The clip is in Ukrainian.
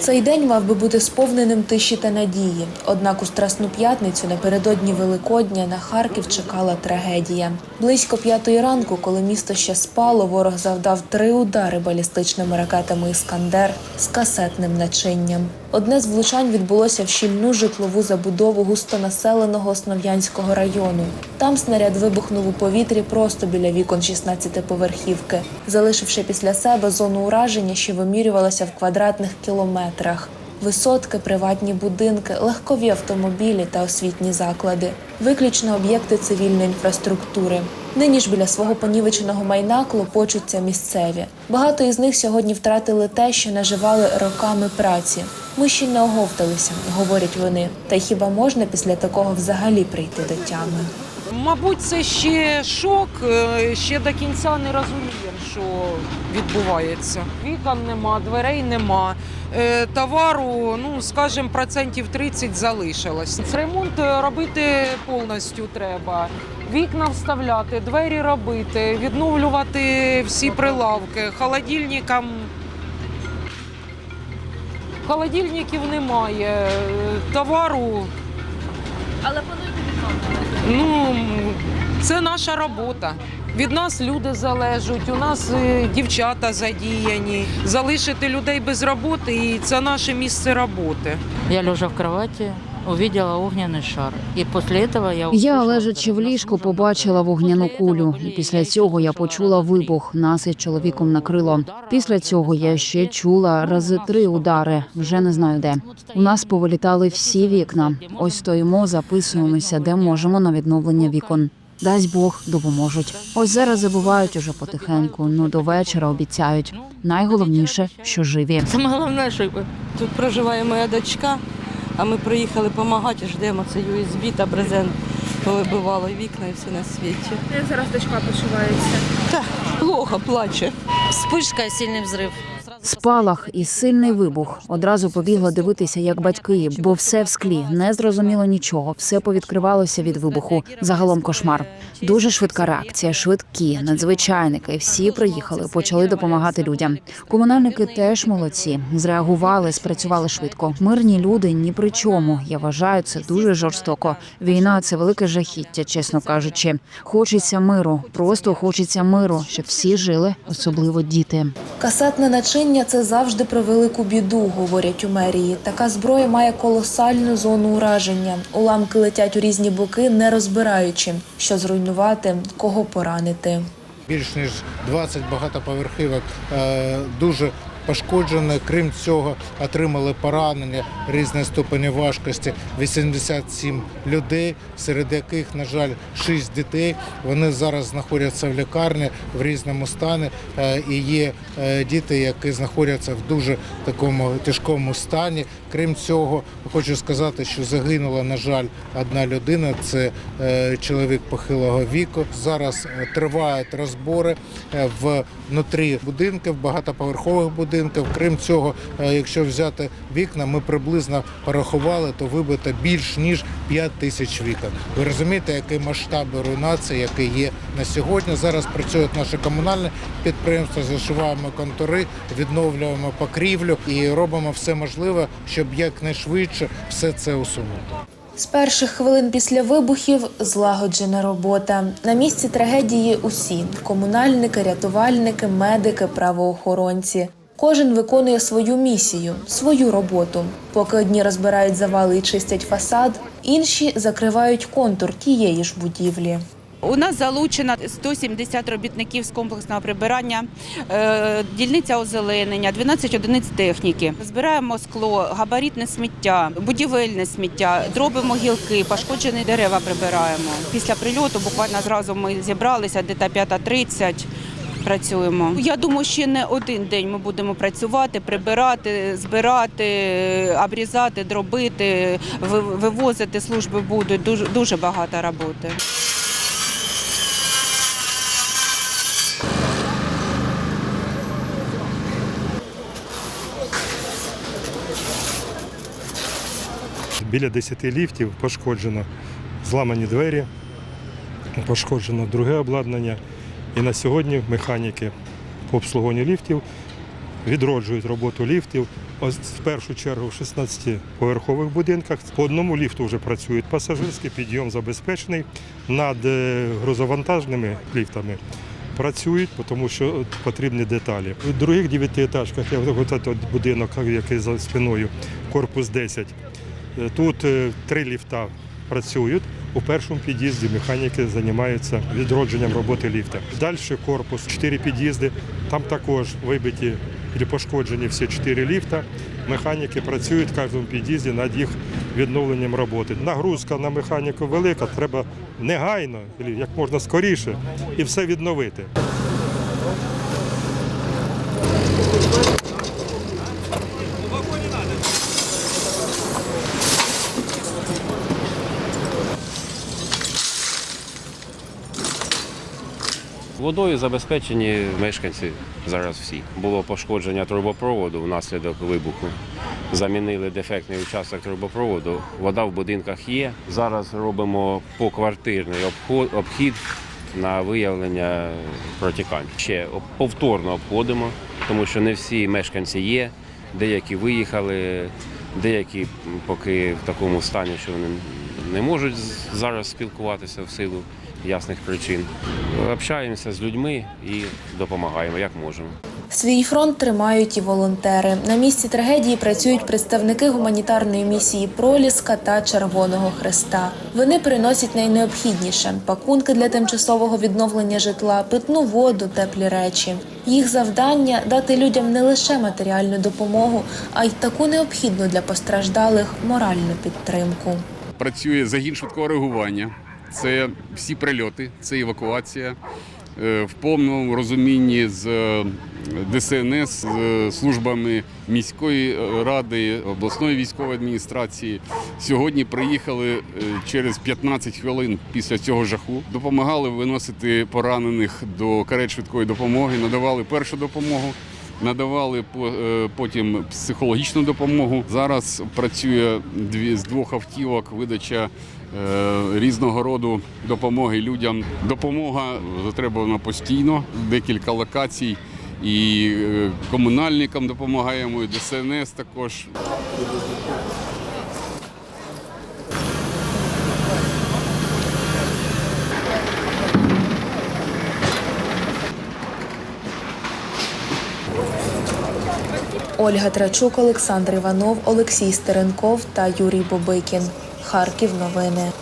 Цей день мав би бути сповненим тиші та надії. Однак у Страсну п'ятницю напередодні Великодня на Харків чекала трагедія. Близько п'ятої ранку, коли місто ще спало, ворог завдав три удари балістичними ракетами Іскандер з касетним начинням. Одне з влучань відбулося в щільну житлову забудову густонаселеного Основ'янського району. Там снаряд вибухнув у повітрі просто біля вікон 16-поверхівки, залишивши після себе зону ураження, що вимірювалася в квадратних кілометрах. Висотки, приватні будинки, легкові автомобілі та освітні заклади, виключно об'єкти цивільної інфраструктури. Нині ж біля свого понівеченого майна клопочуться місцеві. Багато із них сьогодні втратили те, що наживали роками праці. Ми ще не оговталися, говорять вони. Та й хіба можна після такого взагалі прийти до тями? Мабуть, це ще шок. е, Ще до кінця не розуміємо, що відбувається. Вікон нема, дверей нема. Е, Товару, ну скажімо, процентів 30 залишилось. Ремонт е, робити повністю треба. Вікна вставляти, двері робити, відновлювати всі прилавки, холодильникам. Холодильників немає, е, товару Але плануєте відновлювати? Ну, це наша робота. Від нас люди залежать, у нас е, дівчата задіяні. Залишити людей без роботи і це наше місце роботи. Я лежа в кровати, увидела огненный шар. И после этого я Я, услышала, лежачи в ліжку, побачила вогняну кулю, і після цього я почула вибух. Нас із чоловіком накрило. Після цього я ще чула рази три удари. Вже не знаю де. У нас повилітали всі вікна. Ось стоїмо, записуємося, де можемо на відновлення вікон. Дасть Бог допоможуть. Ось зараз забувають уже потихеньку. Ну до вечора обіцяють. Найголовніше, що живі. Саме головне, що Тут проживає моя дочка, а ми приїхали допомагати, ждемо це USB та брезент. Повибивало вікна і все на світі. Як зараз дочка почувається? Та плохо плаче. вспишка і сильний взрив. Спалах і сильний вибух. Одразу побігла дивитися, як батьки, бо все в склі, не зрозуміло нічого. Все повідкривалося від вибуху. Загалом кошмар. Дуже швидка реакція, швидкі, надзвичайники. Всі приїхали, почали допомагати людям. Комунальники теж молодці. Зреагували, спрацювали швидко. Мирні люди ні при чому. Я вважаю, це дуже жорстоко. Війна це велике жахіття, чесно кажучи. Хочеться миру, просто хочеться миру, щоб всі жили, особливо діти. Касетне начиння це завжди про велику біду, говорять у мерії. Така зброя має колосальну зону ураження. Уламки летять у різні боки, не розбираючи, що зруйнувати, кого поранити. більш ніж 20 багатоповерхівок е, дуже пошкоджені. Крім цього, отримали поранення різної ступені важкості 87 людей, серед яких, на жаль, 6 дітей. Вони зараз знаходяться в лікарні в різному стані. Е, І є е, діти, які знаходяться в дуже такому тяжкому стані. Крім цього, хочу сказати, що загинула, на жаль, одна людина. Це е, чоловік похилого віку. Зараз тривають розбори внутрі будинків, багатоповерхових будинків. Крім цього, е, якщо взяти вікна, ми приблизно порахували, то вибито більш ніж 5 тисяч вікон. Ви розумієте, які масштаби руйнації, які є на сьогодні. Зараз працюють наші комунальні підприємства, зашиваємо контури, відновлюємо покрівлю і робимо все можливе, щоб якнайшвидше все це усунути. З перших хвилин після вибухів злагоджена робота. На місці трагедії усі комунальники, рятувальники, медики, правоохоронці. Кожен виконує свою місію, свою роботу. Поки одні розбирають завали і чистять фасад, інші закривають контур тієї ж будівлі. У нас залучено 170 робітників з комплексного прибирання, е, дільниця озеленення, 12 одиниць техніки. Збираємо скло, габаритне сміття, будівельне сміття, дробимо гілки, пошкоджені дерева прибираємо. Після прильоту буквально зразу ми зібралися, де 5.30. Працюємо. Я думаю, ще не один день ми будемо працювати, прибирати, збирати, обрізати, дробити, вивозити служби будуть. Дуже дуже багато роботи. Біля 10 ліфтів пошкоджено зламані двері, пошкоджено друге обладнання. І на сьогодні механіки по обслуговуванню ліфтів відроджують роботу ліфтів. Ось в першу чергу в 16-поверхових будинках по одному ліфту вже працюють пасажирський підйом забезпечений над е, грузовантажними ліфтами. Працюють, тому що потрібні деталі. У других дев'ятиэтажках, я ось будинок, який за спиною, корпус 10, е, тут е, три ліфта працюють. У першому під'їзді механіки займаються відродженням роботи ліфта. Далі корпус, чотири під'їзди. Там також вибиті і пошкоджені всі чотири ліфта. Механіки працюють в кожному під'їзді над їх відновленням роботи. Нагрузка на механіку велика, треба негайно, як можна скоріше, і все відновити. Водою забезпечені мешканці зараз всі. Було пошкодження трубопроводу внаслідок вибуху. Замінили дефектний участок трубопроводу. Вода в будинках є. Зараз робимо поквартирний обход, обхід на виявлення протікань. Ще повторно обходимо, тому що не всі мешканці є. Деякі виїхали, деякі поки в такому стані, що вони не можуть зараз спілкуватися в силу ясних причин. Общаємося з людьми і допомагаємо, як можемо. Свій фронт тримають і волонтери. На місці трагедії працюють представники гуманітарної місії Проліска та Червоного Хреста. Вони приносять найнеобхідніше пакунки для тимчасового відновлення житла, питну воду, теплі речі. Їх завдання дати людям не лише матеріальну допомогу, а й таку необхідну для постраждалих моральну підтримку. працює загін швидкого реагування. Це всі прильоти, це евакуація е, в повному розумінні з е, ДСНС, з е, службами міської ради, обласної військової адміністрації. Сьогодні приїхали через 15 хвилин після цього жаху. Допомагали виносити поранених до карет швидкої допомоги, надавали першу допомогу. Надавали по- потім психологічну допомогу. Зараз працює з двох автівок видача різного роду допомоги людям. Допомога затребувана постійно, декілька локацій. І е, комунальникам допомагаємо, і ДСНС також. Ольга Трачук, Олександр Іванов, Олексій Стеренков та Юрій Бобикін. Харків новини.